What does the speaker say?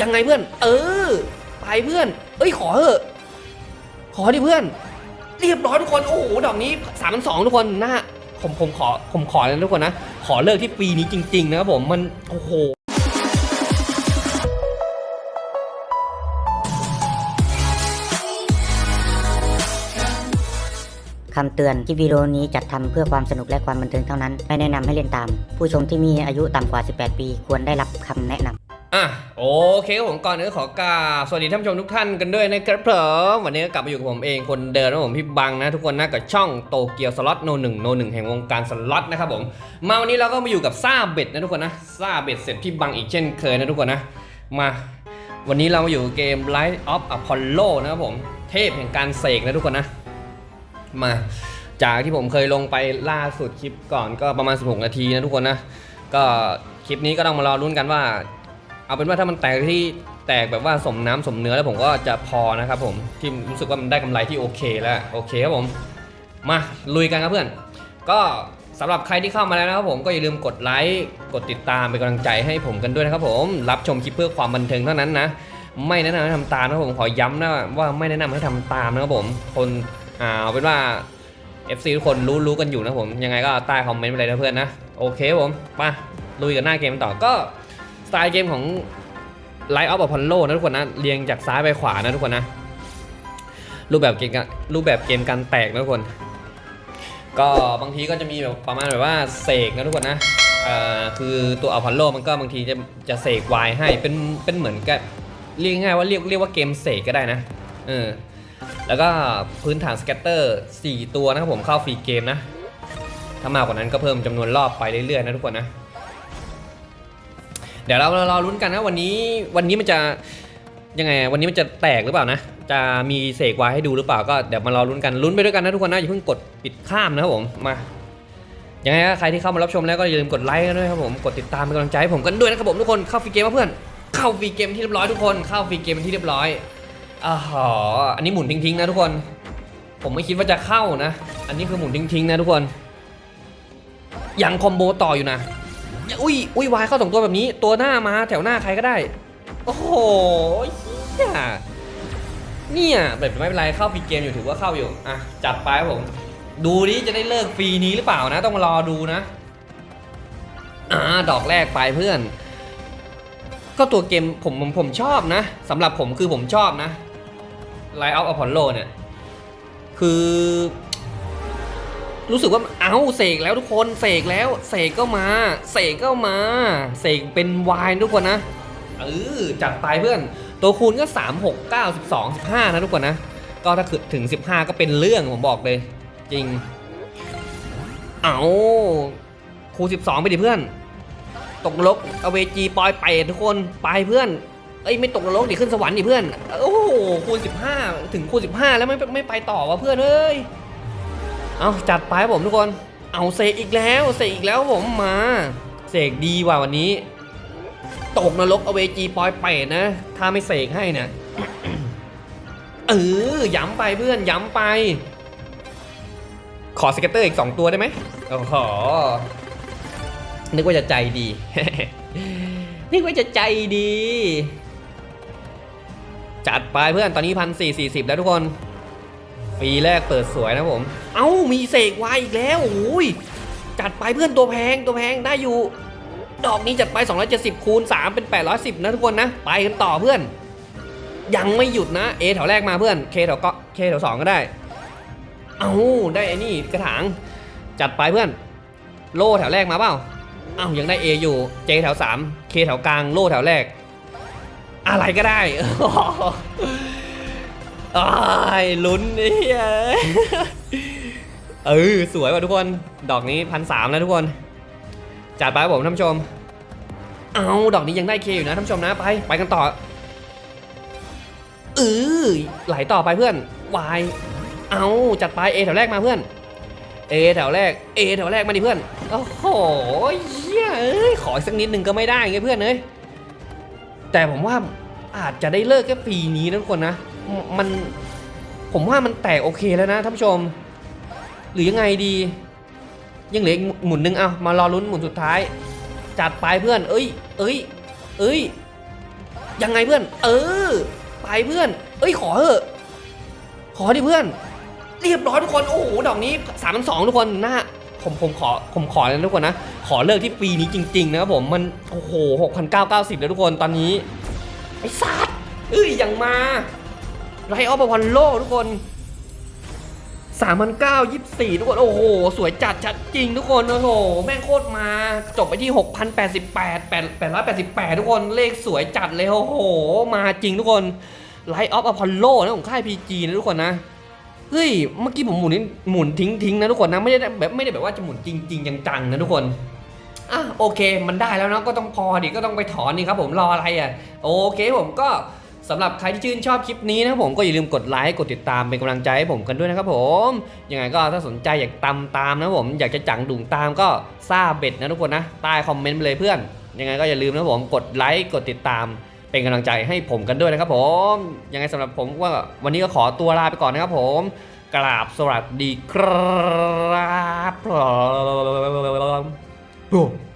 ยังไงเพื่อน เออไปเพื่อน เอ้ยขอเถอะ ขอดิเพื่อน เรียบร้อยทุกคน โอ้โห ดอกนี้สามพันสองทุกคนนะฮะผมผมขอผมขอเลยทุกคนนะ ขอเลิกที่ปีนี้จริง ๆ นะครับผม มัน โอ้โหคำเตือนที่วิดีโอนี้จัดทำเพื่อความสนุกและความบันเทิงเท่านั้น ไม่แนะนำให้เล่นตาม ผู้ชมที่มีอายุต่ำกว่า 18 ปี ควรได้รับคำแนะนำ อะโอเคครับผมก่อนอื่นขอกราบสวัสดีท่านผู้ชมทุกท่านกันด้วยนะครับผมวันนี้ก็กลับมาอยู่กับผมเองคนเดิมนะผมพี่บังนะ ทุกคนนะกับช่องโตเกียวสล็อตโนหนึ่งโนหนึ่งแห่งวงการสล็อตนะครับผมมาวันนี้เราก็มาอยู่กับซาเบ็ดนะทุกคนนะซาเบ็ดเสร็จพี่บังอีกเช่นเคยนะทุกคนนะมาวันนี้เรามาอยู่เกม Light of Apollo นะครับผมเทพแห่งการเสกนะทุกคนนะมาจากที่ผมเคยลงไปล่าสุดคลิปก่อนก็ประมาณ 16 นาทีนะทุกคนนะก็คลิปนี้ก็ต้องมารอรุ้นกันว่า เอาเป็นว่าถ้ามันแตกที่แตกแบบว่าสมน้ำสมเนื้อแล้วผมก็จะพอนะครับผมที่รู้สึกว่ามันได้กำไรที่โอเคแล้วโอเคครับผมมาลุยกันครับเพื่อน ก็สำหรับใครที่เข้ามาแล้วนะครับผมก็อย่าลืมกดไลค์กดติดตามเป็นกำลังใจให้ผมกันด้วยนะครับผมรับชมคลิปเพื่อความบันเทิงเท่านั้นนะไม่แนะนำให้ทำตามนะครับผมขอย้ำนะว่าไม่แนะนำให้ทำตามนะครับผมคนอ่าเอาเป็นว่า FC ทุกคนรู้รู้กันอยู่นะผมยังไงก็ใต้คอมเมนต์ไปเลยนะเพื่อนนะโอเคผมมาลุยกันหน้าเกมต่อก็ สไตล์เกมของ Light of Apollo นะทุกคนนะเรียงจากซ้ายไปขวานะทุกคนนะ รูปแบบเกมการรูปแบบเกมการแตกนะทุกคน ก็บางทีก็จะมีแบบประมาณแบบว่าเสกนะทุกคนนะคือตัวอพอลโลมันก็บางทีจะจะเสกวายให้เป็นเป็นเหมือนกับเรียกง่ายว่าเรียกเรียกว่าเกมเสกก็ได้นะเออแล้วก็พื้นฐานสแกตเตอร์ 4 ตัวนะครับผมเข้าฟรีเกมนะ ถ้ามากกว่านั้นก็เพิ่มจำนวนรอบไปเรื่อยๆนะทุกคนนะ เดี๋ยวเราเรารอลุ้นกันนะวันนี้วันนี้มันจะยังไงวันนี้มันจะแตกหรือเปล่านะ จะมีเสกวายให้ดูหรือเปล่าก็เดี๋ยวมารอลุ้นกันลุ้นไปด้วยกันนะทุกคนนะอย่าเพิ่งกดปิดข้ามนะครับผมมายังไงใครที่เข้ามารับชมแล้วก็อย่าลืมกดไลค์กันด้วยครับผมกดติดตามเป็นกำลังใจให้ผมกันด้วยนะครับผมทุกคนเข้าฟรีเกมมาเพื่อนเข้าฟรีเกมที่เรียบร้อยทุกคนเข้าฟรีเกมที่เรียบร้อยอ๋ออันนี้หมุนทิ้งๆนะทุกคน ผมไม่คิดว่าจะเข้านะ อันนี้คือหมุนทิ้งๆนะทุกคนยังคอมโบต่ออยู่นะ อุ้ยอุ้ยวายเข้าสองตัวแบบนี้ ตัวหน้ามาแถวหน้าใครก็ได้ โอ้โหเหี้ยเนี่ยแบบไม่เป็นไรเข้าฟรีเกมอยู่ถือว่าเข้าอยู่อะจัดไปครับผม ดูดิจะได้เลิกฟรีนี้หรือเปล่านะ ต้องมารอดูนะอ่าดอกแรกไปเพื่อน ก็ตัวเกมผมผมผมชอบนะสำหรับผมคือผมชอบนะ Light of Apollo เนี่ย คือ รู้สึกว่าเอ้าเสกแล้วทุกคนเสกแล้วเสกก็มาเสกก็มาเสกเป็นวายทุกคนนะเออจัดไปเพื่อน ตัวคูณก็ 3 6 9 12 15 นะทุกคนนะ ก็ถ้าขึ้นถึง 15 ก็เป็นเรื่องผมบอกเลย จริง เอาคูณ 12 ไปดิเพื่อน ตกนรกเอาเวจีปอยไปทุกคนไปเพื่อนเอ้ยไม่ตกนรกดิขึ้นสวรรค์ดิเพื่อน โอ้โหคูณ 15 ถึงคูณ 15 แล้วไม่ไม่ไปต่อวะเพื่อนเอ้ย เอาจัดไปผมทุกคน เอาเสกอีกแล้วเสกอีกแล้วผมมาเสกดีว่ะวันนี้ ตกนรกเอาเวจีปอยเป็ดนะ ถ้าไม่เสกให้เนี่ยเออย้ำไปเพื่อนย้ำไป ขอสเก็ตเตอร์อีก2ตัวได้ไหมโอ้โหนึกว่าจะใจดี นึกว่าจะใจดี จัดไปเพื่อนตอนนี้พันสี่สี่สิบแล้วทุกคน ปีแรกเปิดสวยนะผม เอ้ามีเสกวายอีกแล้วโอ้ยจัดไปเพื่อนตัวแพงตัวแพงได้อยู่ ดอกนี้จัดไป 270คูณ3เป็น 810 นะทุกคนนะ ไปกันต่อเพื่อน ยังไม่หยุดนะ A แถวแรกมาเพื่อน K แถวก็ K แถว2ก็ได้ เอ้าได้ไอ้นี่กระถาง จัดไปเพื่อน โล่แถวแรกมาเปล่าเอ้ายังได้ A อยู่ J แถว3 K แถวกลาง โล่แถวแรก อะไรก็ได้ อ้ายลุ้นนี่เออสวยว่ะทุกคน ดอกนี้พันสามแล้วทุกคน จัดไปครับผมท่านผู้ชม เอาดอกนี้ยังได้เคอยู่นะท่านผู้ชมนะไปไปกันต่อเออไหลต่อไปเพื่อนวายเอาจัดไป A แถวแรกมาเพื่อน A แถวแรก A แถวแรกมาดิเพื่อนโอ้โหเหี้ยเอ้ยขออีกสักนิดหนึ่งก็ไม่ได้ไงเพื่อนเอ้ยแต่ผมว่าอาจจะได้เลิกแค่ปีนี้นะทุกคนนะ มันผมว่ามันแตกโอเคแล้วนะท่านผู้ชม หรือยังไงดี ยังเหลืออีกหมุนหนึ่งเอามารอลุ้นหมุนสุดท้าย จัดไปเพื่อน เอ้ย เอ้ย เอ้ย ยังไงเพื่อน เออ ไปเพื่อน เอ้ยขอเถอะ ขอดิเพื่อน เรียบร้อยทุกคน โอ้โห ดอกนี้3ามพันสองทุกคนนะผมผมขอผมขอเลยนะทุกคนนะ ขอเลิกที่ปีนี้จริง ๆ นะครับผม มัน โอ้โหหกพันเก้าเก้าสิบแล้วทุกคนตอนนี้ ไอ้สัตว์เอ้ยยังมา ไรออฟวันโลทุกคน3 9 0 24ทุกคน โอ้โห สวยจัดจัดจริงทุกคน โอ้โห แม่งโคตรมา จบไปที่6,088 888ทุกคน เลขสวยจัดเลย โอ้โห มาจริงทุกคนไลท์ออฟอพอลโลนะของค่าย PG นะทุกคนนะเฮ้ย เมื่อกี้ผมหมุนนี่หมุนทิ้งทิ้งนะทุกคนนะ ไม่ได้แบบไม่ได้แบบว่าจะหมุนจริงจริงจังๆนะทุกคนอะโอเค มันได้แล้วนะก็ต้องพอดิก็ต้องไปถอนนี่ครับผมรออะไรอะ โอเคผมก็ สำหรับใครที่ชื่นชอบคลิปนี้นะครับผมก็อย่าลืมกดไลค์กดติดตามเป็นกำลังใจให้ผมกันด้วยนะครับผมยังไงก็ถ้าสนใจอยากตามตามนะผมอยากจะจังดุ่งตามก็ซ่าเบ็ดนะทุกคนนะใต้คอมเมนต์ไปเลยเพื่อน ยังไงก็อย่าลืมนะผมกดไลค์กดติดตามเป็นกำลังใจให้ผมกันด้วยนะครับผมยังไงสำหรับผมว่าวันนี้ก็ขอตัวลาไปก่อนนะครับผมกราบสวัสดีครับ